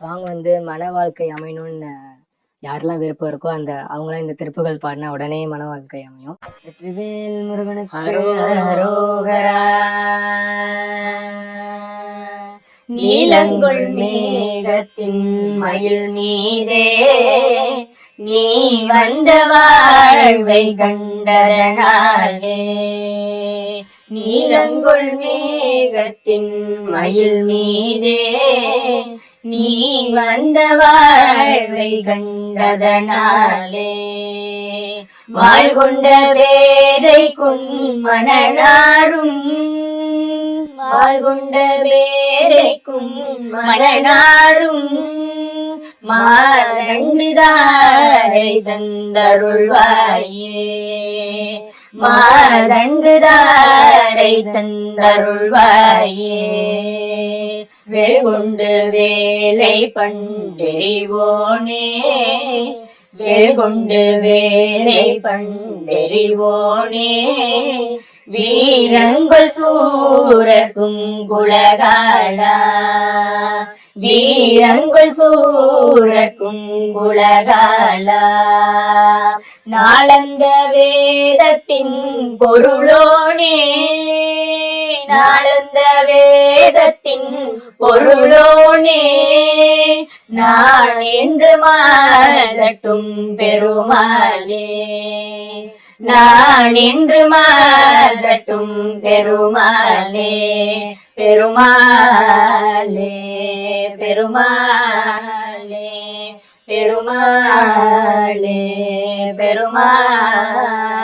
Song வந்து மன வாழ்க்கை அமையணும்னு யாரெல்லாம் விருப்பம் இருக்கோ அந்த அவங்களாம் இந்த திருப்புகள் பாடினா உடனே மன வாழ்க்கை அமையும். வெற்றிவேல் முருகனுக்கு நீலங்குள் மேகத்தின் மயில் மீதே நீ வந்த வாழ்வை கண்டதனாலே. நீலங்குள் மேகத்தின் மயில் மீதே நீ வந்த வாழ்வை கண்டதனாலே. வாழ்கொண்ட வேதைக்கும் மணனாரும் வாழ்கொண்ட வேதைக்கும் மணனாரும் மாதண்டுதாரை தந்தருள்வாயே. மாதண்டுதாரை தந்தருள்வாயே. வெல்கொண்டு வேலை பண்டெறிவோனே. வெகுண்டு வேலை பண்டெறிவோனே. வீரங்கள் சூரக்கும் குலகாலா. வீரங்கள் சூரக்கும் குலகாலா. நாளந்த வேதத்தின் பொருளோனே. நாளந்த வேதத்தின் பொருளோனே. நான் என்று மாறட்டும் பெருமாளே. நான் என்று மாறட்டும் பெருமாளே. பெருமாளே பெருமாளே பெருமாளே பெருமாள்.